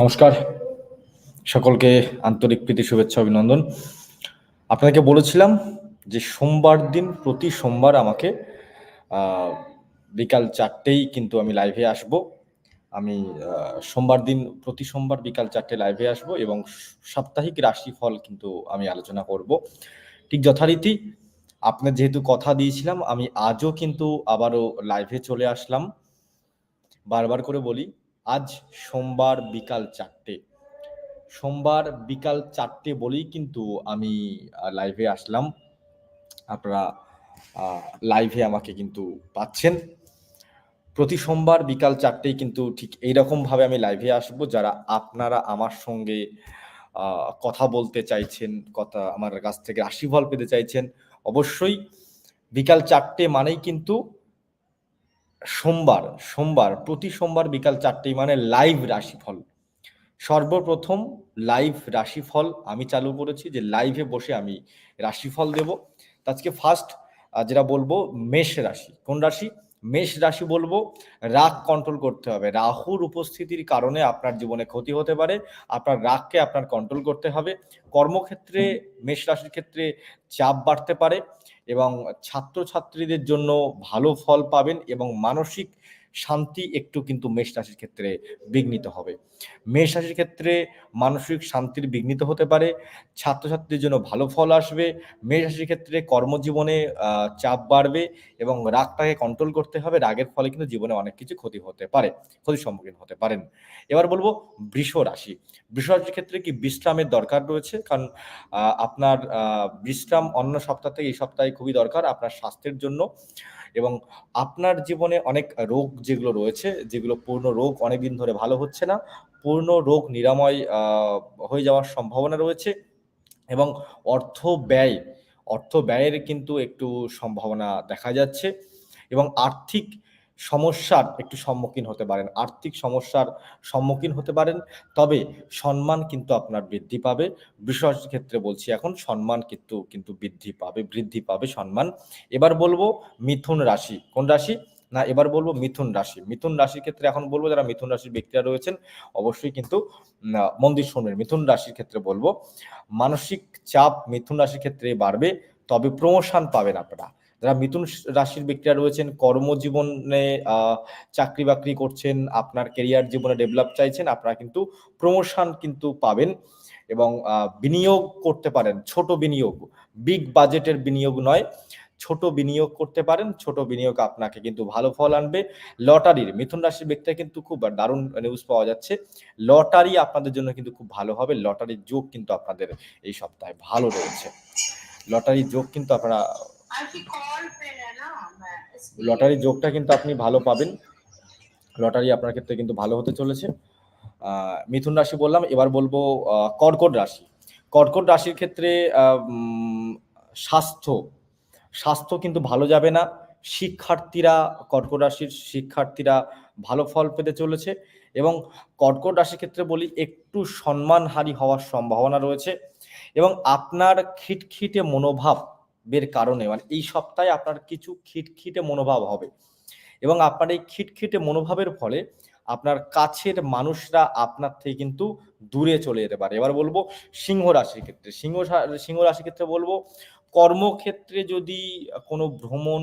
নমস্কার। সকলকে আন্তরিক প্রীতি, শুভেচ্ছা, অভিনন্দন। আপনাকে বলেছিলাম যে সোমবার দিন, প্রতি সোমবার আমাকে বিকাল চারটেই কিন্তু আমি লাইভে আসব। আমি সোমবার দিন, প্রতি সোমবার বিকাল চারটে লাইভে আসব এবং সাপ্তাহিক রাশিফল কিন্তু আমি আলোচনা করব। ঠিক যথারীতি আপনার যেহেতু কথা দিয়েছিলাম, আমি আজও কিন্তু আবারও লাইভে চলে আসলাম। বারবার করে বলি আজ সোমবার বিকাল চারটে। সোমবার বিকাল চারটে বলেই কিন্তু আমি লাইভে আসলাম। আপনারা লাইভে আমাকে কিন্তু পাচ্ছেন। প্রতি সোমবার বিকাল চারটেই কিন্তু ঠিক এইরকম ভাবে আমি লাইভে আসব। যারা আপনারা আমার সঙ্গে কথা বলতে চাইছেন, কথা আমার কাছ থেকে রাশিফল পেতে চাইছেন, অবশ্যই বিকাল চারটে মানেই কিন্তু সোমবার সোমবার, প্রতি সোমবার বিকাল চারটেই মানে লাইভ রাশিফল। সর্বপ্রথম লাইভ রাশিফল আমি চালু করেছি যে লাইভে বসে আমি রাশিফল দেব। আজকে ফার্স্ট যেটা বলব, মেষ রাশি। কোন রাশি? মেষ রাশি বলব, রাগ কন্ট্রোল করতে হবে। রাহুর উপস্থিতির কারণে আপনার জীবনে ক্ষতি হতে পারে, আপনার রাগকে আপনার কন্ট্রোল করতে হবে। কর্মক্ষেত্রে, মেষ রাশির ক্ষেত্রে চাপ বাড়তে পারে। এবং ছাত্রছাত্রীদের জন্য ভালো ফল পাবেন এবং মানসিক শান্তি একটু কিন্তু মেষ রাশির ক্ষেত্রে বিঘ্নিত হবে। মেষ রাশির ক্ষেত্রে মানসিক শান্তির বিঘ্নিত হতে পারে ছাত্রছাত্রীদের জন্য ভালো ফল আসবে, মেষ রাশির ক্ষেত্রে কর্মজীবনে চাপ বাড়বে এবং রাগটাকে কন্ট্রোল করতে হবে, রাগের ফলে কিন্তু জীবনে অনেক কিছু ক্ষতি হতে পারে, ক্ষতির সম্মুখীন হতে পারেন। এবার বলব বৃষ রাশি, বৃষ রাশির ক্ষেত্রে কি বিশ্রামের দরকার রয়েছে? কারণ আপনার বিশ্রাম অন্য সপ্তাহ থেকে এই সপ্তাহে খুবই দরকার আপনার স্বাস্থ্যের জন্য এবং আপনার জীবনে অনেক রোগ যেগুলো রয়েছে, যেগুলো পূর্ণ রোগ অনেকদিন ধরে ভালো হচ্ছে না, পূর্ণ রোগ নিরাময় হয়ে যাওয়ার সম্ভাবনা রয়েছে এবং অর্থ ব্যয়, অর্থ ব্যয়ের কিন্তু একটু সম্ভাবনা দেখা যাচ্ছে এবং আর্থিক সমস্যার একটু সম্মুখীন হতে পারেন, আর্থিক সমস্যার সম্মুখীন হতে পারেন, তবে সম্মান কিন্তু আপনার বৃদ্ধি পাবে, বিশেষ ক্ষেত্রে বলছি এখন সম্মান কিন্তু কিন্তু বৃদ্ধি পাবে বৃদ্ধি পাবে সম্মান। এবার বলব মিথুন রাশি, কোন রাশি? না, এবার বলব মিথুন রাশি। মিথুন রাশির ক্ষেত্রে এখন বলব যারা মিথুন রাশির ব্যক্তিরা রয়েছেন, অবশ্যই কিন্তু মন্দির শুনবেন মিথুন রাশির ক্ষেত্রে বলব। মানসিক চাপ মিথুন রাশির ক্ষেত্রে বাড়বে, তবে প্রমোশন পাবেন আপনারা। যারা মিথুন রাশির ব্যক্তিরা রয়েছেন, কর্মজীবনে চাকরি বাকরি করছেন, আপনার কেরিয়ার জীবনে ডেভেলপ চাইছেন, আপনারা কিন্তু প্রমোশন কিন্তু পাবেন এবং বিনিয়োগ করতে পারেন। ছোট বিনিয়োগ বিগ বাজেটের বিনিয়োগ নয়। ছোট বিনিয়োগ করতে পারেন ছোট বিনিয়োগ আপনাকে কিন্তু ভালো ফল আনবে। লটারির মিথুন রাশির ব্যক্তিরা কিন্তু খুব দারুণ নিউজ পাওয়া যাচ্ছে। লটারি আপনাদের জন্য কিন্তু খুব ভালো হবে। লটারির যোগ কিন্তু আপনাদের এই সপ্তাহে ভালো রয়েছে। লটারির যোগ কিন্তু আপনারা লটারি যোগটা কিন্তু আপনি ভালো পাবেন। লটারি আপনার ক্ষেত্রে কিন্তু ভালো হতে চলেছে। মিথুন রাশি বললাম এবার বলব কর্কট রাশি। কর্কট রাশির ক্ষেত্রে স্বাস্থ্য স্বাস্থ্য কিন্তু ভালো যাবে না। শিক্ষার্থীরা, কর্কট রাশির শিক্ষার্থীরা ভালো ফল পেতে চলেছে এবং কর্কট রাশির ক্ষেত্রে বলি একটু সম্মানহারি হওয়ার সম্ভাবনা রয়েছে এবং আপনার খিটখিটে মনোভাবের কারণে মানে এই সপ্তাহে আপনার কিছু খিটখিটে মনোভাব হবে এবং আপনার এই খিটখিটে মনোভাবের ফলে আপনার কাছের মানুষরা আপনার থেকে কিন্তু দূরে চলে যেতে পারে। এবার বলব সিংহ রাশির ক্ষেত্রে, সিংহ সিংহ রাশির ক্ষেত্রে বলব কর্মক্ষেত্রে যদি কোনো ভ্রমণ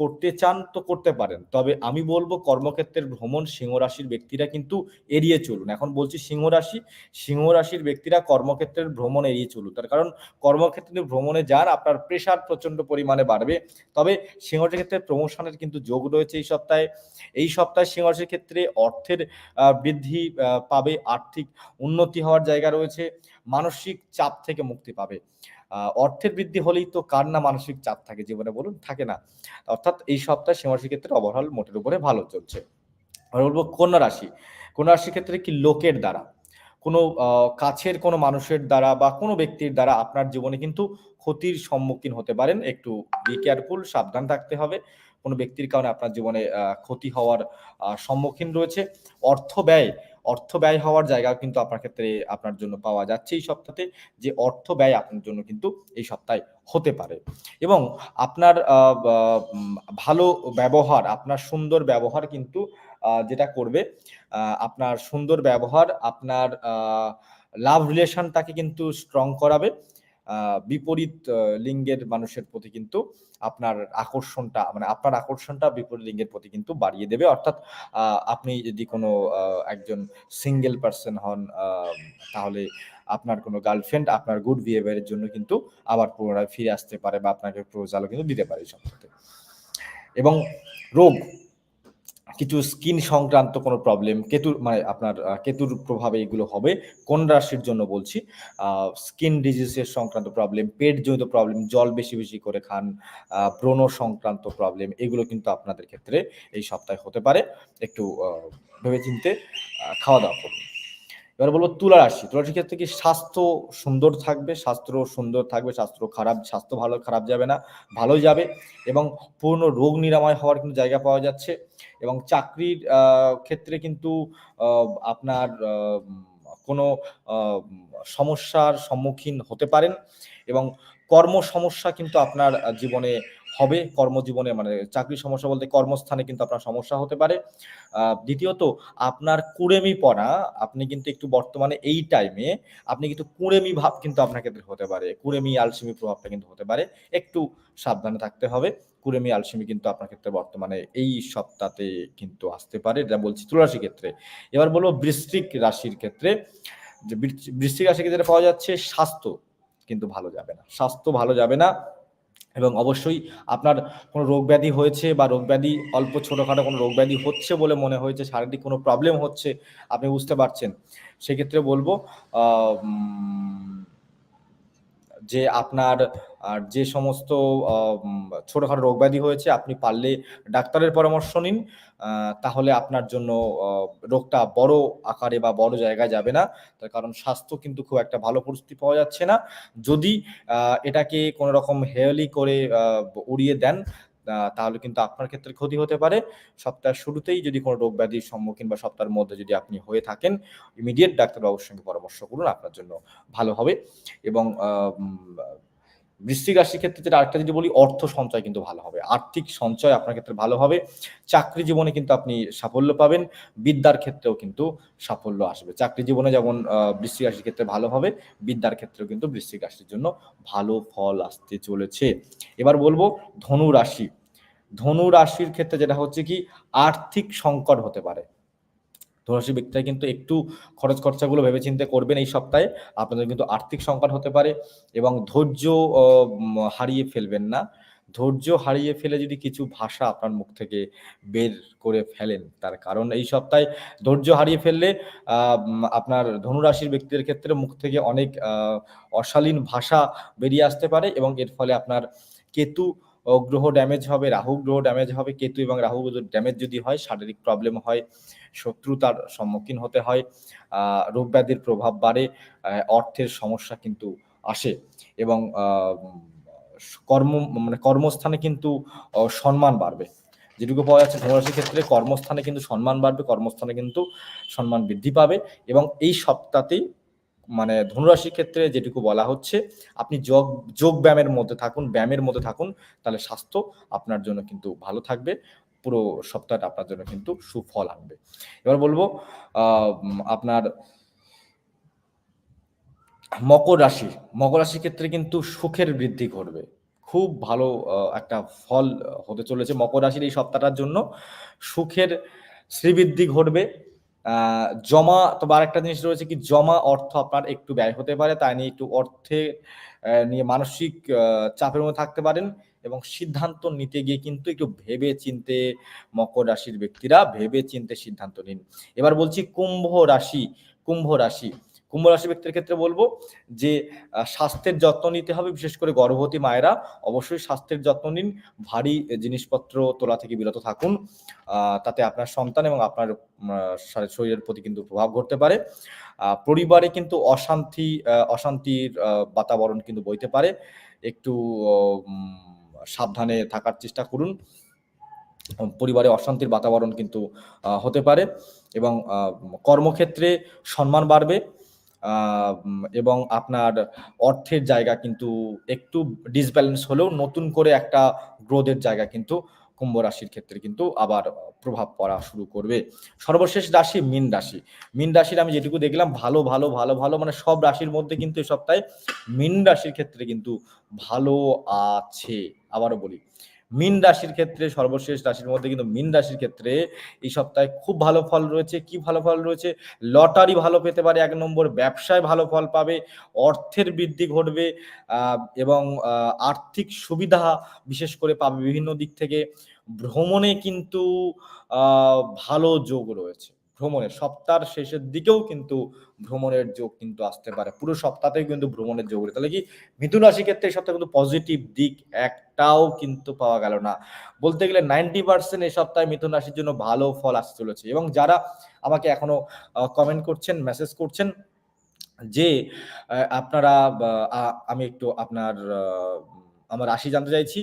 করতে চান তো করতে পারেন। তবে আমি বলব কর্মক্ষেত্রের ভ্রমণ সিংহ রাশির ব্যক্তিরা কিন্তু এড়িয়ে চলুন। এখন বলছি সিংহ রাশি, সিংহ রাশির ব্যক্তিরা কর্মক্ষেত্রের ভ্রমণ এড়িয়ে চলুন। তার কারণ কর্মক্ষেত্রে ভ্রমণে যান, আপনার প্রেশার প্রচণ্ড পরিমাণে বাড়বে। তবে সিংহ রাশির ক্ষেত্রে প্রমোশনের কিন্তু যোগ রয়েছে এই সপ্তাহে। এই সপ্তাহে সিংহ রাশির ক্ষেত্রে অর্থের বৃদ্ধি পাবে, আর্থিক উন্নতি হওয়ার জায়গা রয়েছে। মানসিক চাপ থেকে মুক্তি পাবে। অর্থের বৃদ্ধি হলেই তো কার না মানসিক চাপ থাকে জীবনে বলুন? থাকে না। অর্থাৎ এই সপ্তাহে সিংহ রাশির ক্ষেত্রে ওভারঅল মোটের উপরে ভালো চলছে। আর বলব কন্যা রাশি। কন্যা রাশির ক্ষেত্রে কি লোকের দ্বারা? কোনো কাছের কোনো মানুষের দ্বারা বা কোনো ব্যক্তির দ্বারা আপনার জীবনে কিন্তু ক্ষতির সম্মুখীন হতে পারেন। একটু বি কেয়ারফুল সাবধান থাকতে হবে। কোনো ব্যক্তির কারণে আপনার জীবনে ক্ষতি হওয়ার সম্মুখীন রয়েছে। অর্থ ব্যয় অর্থ ব্যয় হওয়ার জায়গা কিন্তু আপনার ক্ষেত্রে আপনার জন্য পাওয়া যাচ্ছে এই সপ্তাহে যে অর্থ ব্যয় আপনার জন্য কিন্তু এই সপ্তাহে হতে পারে। এবং আপনার ভালো ব্যবহার, আপনার সুন্দর ব্যবহার কিন্তু যেটা করবে আপনার সুন্দর ব্যবহার, আপনার লাভ রিলেশনটাকে কিন্তু স্ট্রং করাবে। বিপরীত লিঙ্গের মানুষের প্রতি কিন্তু আপনার আকর্ষণটা মানে আপনার আকর্ষণটা বিপরীত লিঙ্গের প্রতি কিন্তু বাড়িয়ে দেবে। অর্থাৎ আপনি যদি কোনো একজন সিঙ্গেল পার্সন হন তাহলে আপনার কোনো গার্লফ্রেন্ড আপনার গুড বিহেভিয়ারের জন্য কিন্তু আবার পুনরায় ফিরে আসতে পারে বা আপনাকে প্রোজালও কিন্তু দিতে পারে সপ্তাহে এবং রোগ কিছু স্কিন সংক্রান্ত কোনো প্রবলেম কেতুর মানে আপনার কেতুর প্রভাবে এগুলো হবে, কোন রাশির জন্য বলছি স্কিন ডিজিজের সংক্রান্ত প্রবলেম পেট জনিত প্রবলেম জল বেশি বেশি করে খান ব্রণ সংক্রান্ত প্রবলেম এগুলো কিন্তু আপনাদের ক্ষেত্রে এই সপ্তাহে হতে পারে। একটু ভেবে চিনতে খাওয়া দাওয়া করুন। এবার বলব তুলা রাশি, তুলা রাশির ক্ষেত্রে কি স্বাস্থ্য সুন্দর থাকবে? স্বাস্থ্য সুন্দর থাকবে, স্বাস্থ্য খারাপ, স্বাস্থ্য ভালো, খারাপ যাবে না, ভালোই যাবে এবং পূর্ণ রোগ নিরাময় হওয়ার কিন্তু জায়গা পাওয়া যাচ্ছে এবং চাকরির ক্ষেত্রে কিন্তু আপনার কোনো সমস্যার সম্মুখীন হতে পারেন এবং কর্ম সমস্যা কিন্তু আপনার জীবনে হবে কর্মজীবনে মানে চাকরির সমস্যা বলতে কর্মস্থানে কিন্তু আপনার সমস্যা হতে পারে। দ্বিতীয়ত, আপনার কুড়েমি পড়া, আপনি কিন্তু একটু বর্তমানে এই টাইমে আপনি কিন্তু কুড়েমি ভাব কিন্তু আপনার ক্ষেত্রে হতে পারে। কুড়েমি, আলসেমি প্রভাবটা কিন্তু হতে পারে। একটু সাবধানে থাকতে হবে। কুড়েমি, আলসেমি কিন্তু আপনার ক্ষেত্রে বর্তমানে এই সপ্তাহে কিন্তু আসতে পারে, এটা বলছি তুলারাশি ক্ষেত্রে। এবার বলব বৃশ্চিক রাশির ক্ষেত্রে, যে বৃশ্চিক রাশির ক্ষেত্রে পাওয়া যাচ্ছে, স্বাস্থ্য কিন্তু ভালো যাবে না। স্বাস্থ্য ভালো যাবে না এবং অবশ্যই আপনার কোনো রোগ ব্যাধি হয়েছে বা রোগ ব্যাধি অল্প ছোটোখাটো কোনো রোগ ব্যাধি হচ্ছে বলে মনে হয়েছে, শারীরিক কোনো প্রবলেম হচ্ছে, আপনি বুঝতে পারছেন। সেক্ষেত্রে বলব যে আপনার, আর যে সমস্ত ছোটোখাটো রোগব্যাধি হয়েছে, আপনি পারলে ডাক্তারের পরামর্শ নিন। তাহলে আপনার জন্য রোগটা বড় আকারে বা বড় জায়গায় যাবে না। তার কারণ স্বাস্থ্য কিন্তু খুব একটা ভালো পরিস্থিতি পাওয়া যাচ্ছে না। যদি এটাকে কোনো রকম হেয়ালি করে উড়িয়ে দেন তাহলে কিন্তু আপনার ক্ষেত্রে ক্ষতি হতে পারে। সপ্তাহের শুরুতেই যদি কোনো রোগ ব্যাধির সম্মুখীন বা সপ্তাহের মধ্যে যদি আপনি হয়ে থাকেন ইমিডিয়েট ডাক্তারবাবুর সঙ্গে পরামর্শ করুন, আপনার জন্য ভালো হবে। এবং বৃশ্চিক রাশির ক্ষেত্রে যেটা আরেকটা যদি বলি, অর্থ সঞ্চয় কিন্তু ভালো হবে। আর্থিক সঞ্চয় আপনার ক্ষেত্রে ভালো হবে। চাকরি জীবনে কিন্তু আপনি সাফল্য পাবেন। বিদ্যার ক্ষেত্রেও কিন্তু সাফল্য আসবে। চাকরি জীবনে যেমন বৃশ্চিক রাশির ক্ষেত্রে ভালো হবে, বিদ্যার ক্ষেত্রেও কিন্তু বৃশ্চিক রাশির জন্য ভালো ফল আসতে চলেছে। এবার বলব ধনু রাশি। ধনু রাশির ক্ষেত্রে যেটা হচ্ছে কি, আর্থিক সংকট হতে পারে। ধনুরাশি ব্যক্তিরা কিন্তু একটু খরচ খরচাগুলো ভেবে চিন্তে করবেন এই সপ্তাহে। আপনাদের কিন্তু আর্থিক সংকট হতে পারে এবং ধৈর্য হারিয়ে ফেলবেন না। ধৈর্য হারিয়ে ফেলে যদি কিছু ভাষা আপনার মুখ থেকে বের করে ফেলেন, তার কারণ এই সপ্তাহে ধৈর্য হারিয়ে ফেললে আপনার ধনুরাশির ব্যক্তিদের ক্ষেত্রে মুখ থেকে অনেক অশালীন ভাষা বেরিয়ে আসতে পারে এবং এর ফলে আপনার কেতু গ্রহ ড্যামেজ হবে, রাহু গ্রহ ড্যামেজ হবে, কেতু এবং রাহু ড্যামেজ যদি হয়, শারীরিক প্রবলেম হয়, শত্রুতার সম্মুখীন হতে হয় রোগ ব্যাধির প্রভাব বাড়ে অর্থের সমস্যা কিন্তু আসে এবং কর্ম মানে কর্মস্থানে কিন্তু সম্মান বাড়বে। যেটুকু পাওয়া যাচ্ছে ধনুরাশির ক্ষেত্রে কর্মস্থানে কিন্তু সম্মান বাড়বে, কর্মস্থানে কিন্তু সম্মান বৃদ্ধি পাবে এবং এই সপ্তাহতেই মানে ধনুরাশির ক্ষেত্রে যেটুকু বলা হচ্ছে, আপনি যোগ যোগ ব্যায়ামের মধ্যে থাকুন, ব্যায়ামের মধ্যে থাকুন, তাহলে স্বাস্থ্য আপনার জন্য কিন্তু ভালো থাকবে, পুরো সপ্তাহটা আপনার জন্য কিন্তু সুফল আনবে। এবার বলব আপনার মকর রাশি, মকর রাশির ক্ষেত্রে কিন্তু সুখের বৃদ্ধি ঘটবে। খুব ভালো একটা ফল হতে চলেছে মকর রাশির এই সপ্তাহটার জন্য। সুখের শ্রীবৃদ্ধি ঘটবে জমা, তো আরেকটা জিনিস রয়েছে কি, জমা অর্থ আপনার একটু ব্যয় হতে পারে, তাই নিয়ে একটু অর্থে নিয়ে মানসিক চাপের মধ্যে থাকতে পারেন এবং সিদ্ধান্ত নিতে গিয়ে কিন্তু একটু ভেবে চিনতে মকর রাশির ব্যক্তিরা ভেবে চিনতে সিদ্ধান্ত নিন। এবার বলছি কুম্ভ রাশি কুম্ভ রাশি। কুম্ভ রাশি ব্যক্তির ক্ষেত্রে বলব যে স্বাস্থ্যের যত্ন নিতে হবে, বিশেষ করে গর্ভবতী মায়েরা। অবশ্যই স্বাস্থ্যের যত্ন নিন, ভারী জিনিসপত্র তোলা থেকে বিরত থাকুন তাতে আপনার সন্তান এবং আপনার শরীরের প্রতি কিন্তু প্রভাব ঘটতে পারে। পরিবারে কিন্তু অশান্তি অশান্তির বাতাবরণ কিন্তু বইতে পারে। একটু সাবধানে থাকার চেষ্টা করুন। পরিবারে অশান্তির বাতাবরণ কিন্তু হতে পারে এবং কর্মক্ষেত্রে সম্মান বাড়বে। এবং আপনার অর্থের জায়গা কিন্তু একটু ডিসব্যালেন্স হলেও নতুন করে একটা গ্রোথের জায়গা কিন্তু কুম্ভ রাশির ক্ষেত্রে কিন্তু আবার প্রভাব পড়া শুরু করবে। সর্বশেষ রাশি মীন রাশি। মীন রাশির আমি যেটুকু দেখলাম, ভালো ভালো ভালো ভালো মানে সব রাশির মধ্যে কিন্তু এই সপ্তাহে মীন রাশির ক্ষেত্রে কিন্তু ভালো আছে। আবারও বলি মীন রাশির ক্ষেত্রে সর্বশেষ রাশির মধ্যে কিন্তু মিন রাশির ক্ষেত্রে এই সপ্তাহে খুব ভালো ফল রয়েছে। কি ভালো ফল রয়েছে? লটারি ভালো পেতে পারে এক নম্বর, ব্যবসায় ভালো ফল পাবে, অর্থের বৃদ্ধি ঘটবে এবং আর্থিক সুবিধা বিশেষ করে পাবে বিভিন্ন দিক থেকে। ভ্রমণে কিন্তু ভালো যোগ রয়েছে। ভ্রমণের, সপ্তাহের শেষের দিকেও কিন্তু ভ্রমণের যোগ কিন্তু আসতে পারে। পুরো সপ্তাহতেই কিন্তু ভ্রমণের যোগ তাহলে কি মিথুন রাশির ক্ষেত্রে এই সপ্তাহে কিন্তু পজিটিভ দিক একটাও কিন্তু পাওয়া গেল না। বলতে গেলে নাইনটি পার্সেন্ট এই সপ্তাহে মিথুন রাশির জন্য ভালো ফল আসতে চলেছে। এবং যারা আমাকে এখনও কমেন্ট করছেন মেসেজ করছেন যে আপনারা আমি একটু আপনার আমার রাশি জানতে চাইছি।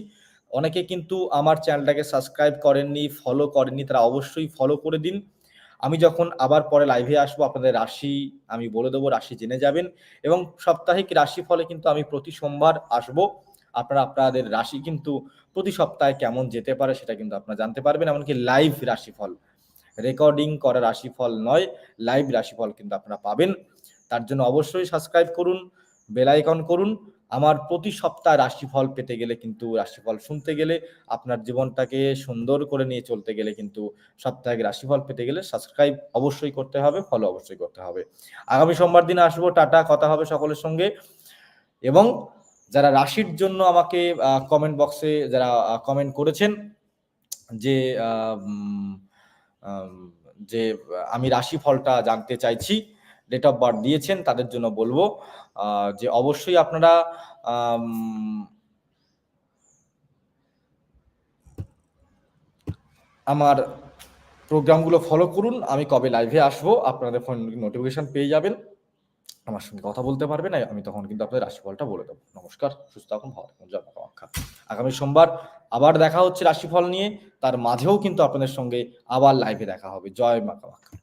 অনেকে কিন্তু আমার চ্যানেলটাকে সাবস্ক্রাইব করেননি ফলো করেননি, তারা অবশ্যই ফলো করে দিন। আমি যখন আবার পরে লাইভে আসব, আপনাদের রাশি আমি বলে দেবো, রাশি জেনে যাবেন এবং সাপ্তাহিক রাশি ফলে কিন্তু আমি প্রতি সোমবার আসব। আপনারা, আপনাদের রাশি কিন্তু প্রতি সপ্তাহে কেমন যেতে পারে সেটা কিন্তু আপনারা জানতে পারবেন, এমনকি লাইভ রাশিফল। রেকর্ডিং করা রাশিফল নয় লাইভ রাশিফল কিন্তু আপনারা পাবেন। তার জন্য অবশ্যই সাবস্ক্রাইব করুন বেল আইকন করুন। আমার প্রতি সপ্তাহ রাশিফল পেতে গেলে কিন্তু রাশিফল শুনতে গেলে আপনার জীবনটাকে সুন্দর করে নিয়ে চলতে গেলে কিন্তু সাপ্তাহিক রাশিফল পেতে গেলে সাবস্ক্রাইব অবশ্যই করতে হবে ফলো অবশ্যই করতে হবে। আগামী সোমবার দিন আসব, টাটা, কথা হবে সকলের সঙ্গে। এবং যারা রাশির জন্য আমাকে কমেন্ট বক্সে যারা কমেন্ট করেছেন যে যে আমি রাশিফলটা জানতে চাইছি ডেট অফ বার্থ দিয়েছেন, তাদের জন্য বলব যে অবশ্যই আপনারা আমার প্রোগ্রামগুলো ফলো করুন, আমি কবে লাইভে আসব, আপনাদের ফোন নোটিফিকেশন পেয়ে যাবেন, আমার সঙ্গে কথা বলতে পারবেন আমি তখন কিন্তু আপনাদের রাশিফলটা বলে দেবো। নমস্কার, সুস্থ থাকুন, ভালো আগামী সোমবার আবার দেখা হচ্ছে রাশিফল নিয়ে, তার মাঝেও কিন্তু আপনাদের সঙ্গে আবার লাইভে দেখা হবে। জয় মা কামাখ্যা।